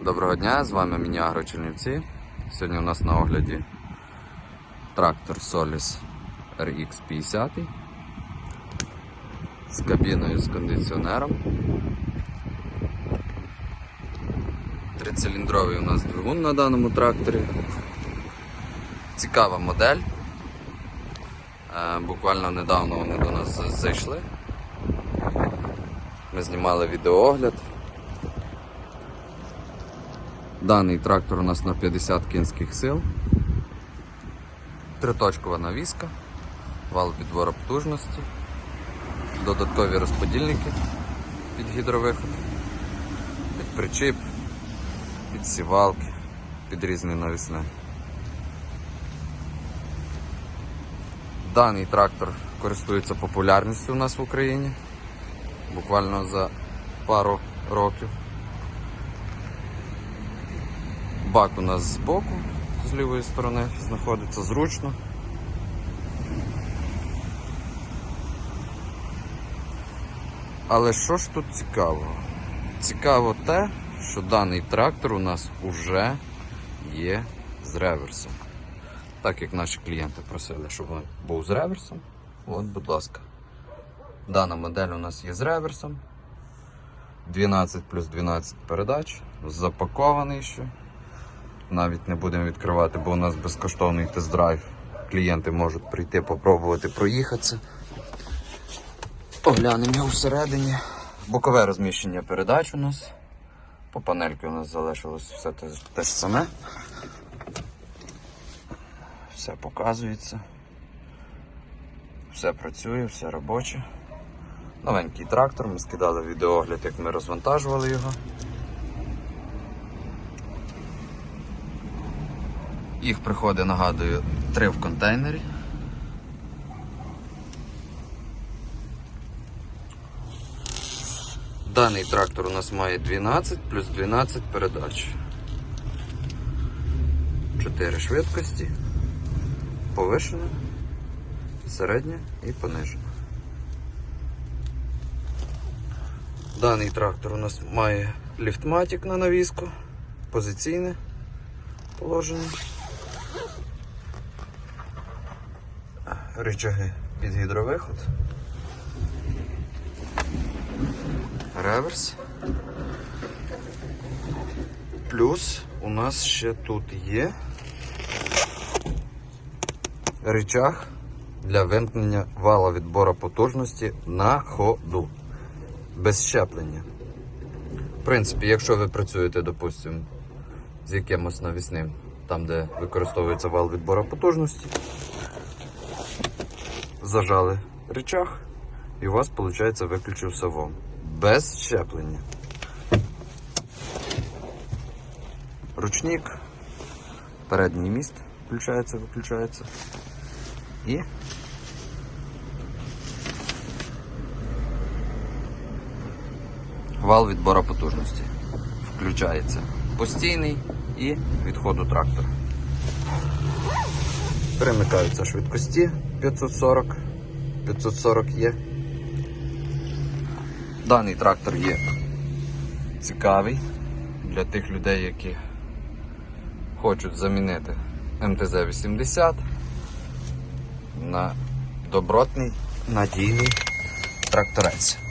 Доброго дня, з вами Мініагро Чернівці. Сьогодні у нас на огляді трактор Solis RX 50 з кабіною з кондиціонером. Трициліндровий у нас двигун на даному тракторі. Цікава модель. Е, Буквально недавно вони до нас зайшли. Ми знімали відеоогляд. Даний трактор у нас на 50 кінських сил. Триточкова навіска, вал підбору потужності, додаткові розподільники під гідровиход, під причіп, під сівалки, під різні навісне. Даний трактор користується популярністю у нас в Україні буквально за пару років. Бак у нас збоку, з лівої сторони, знаходиться зручно. Але що ж тут цікаво? Цікаво те, що даний трактор у нас уже є з реверсом. Так як наші клієнти просили, щоб він був з реверсом, от, будь ласка. Дана модель у нас є з реверсом. 12 плюс 12 передач, запакований ще. Навіть не будемо відкривати, бо у нас безкоштовний тест-драйв. Клієнти можуть прийти попробувати проїхатися. Оглянемо його всередині. Бокове розміщення передач у нас. По панельки у нас залишилось все те, те ж саме. Все показується. Все працює, все робоче. Новенький трактор, ми скидали відеогляд, як ми розвантажували його. Їх приходить, нагадую, три в контейнері. Даний трактор у нас має 12 плюс 12 передач. 4 швидкості, повишена, середня і понижена. Даний трактор у нас має ліфтматик на навіску, позиційне положення. Рычаги під гідровиход. Реверс. Плюс у нас ще тут є рычаг для вимкнення вала відбору потужності на ходу. Без щеплення. В принципі, якщо ви працюєте, допустимо, з якимось навісним, там, де використовується вал відбору потужності, зажали рычаг і у вас, виходить, виключився вом. Без щеплення. Ручник, передній міст включається, виключається. І вал відбору потужності. Включається постійний і відходу трактора. Перемикаються швидкості 540, 540 є. Даний трактор є цікавий для тих людей, які хочуть замінити МТЗ-80 на добротний надійний тракторець.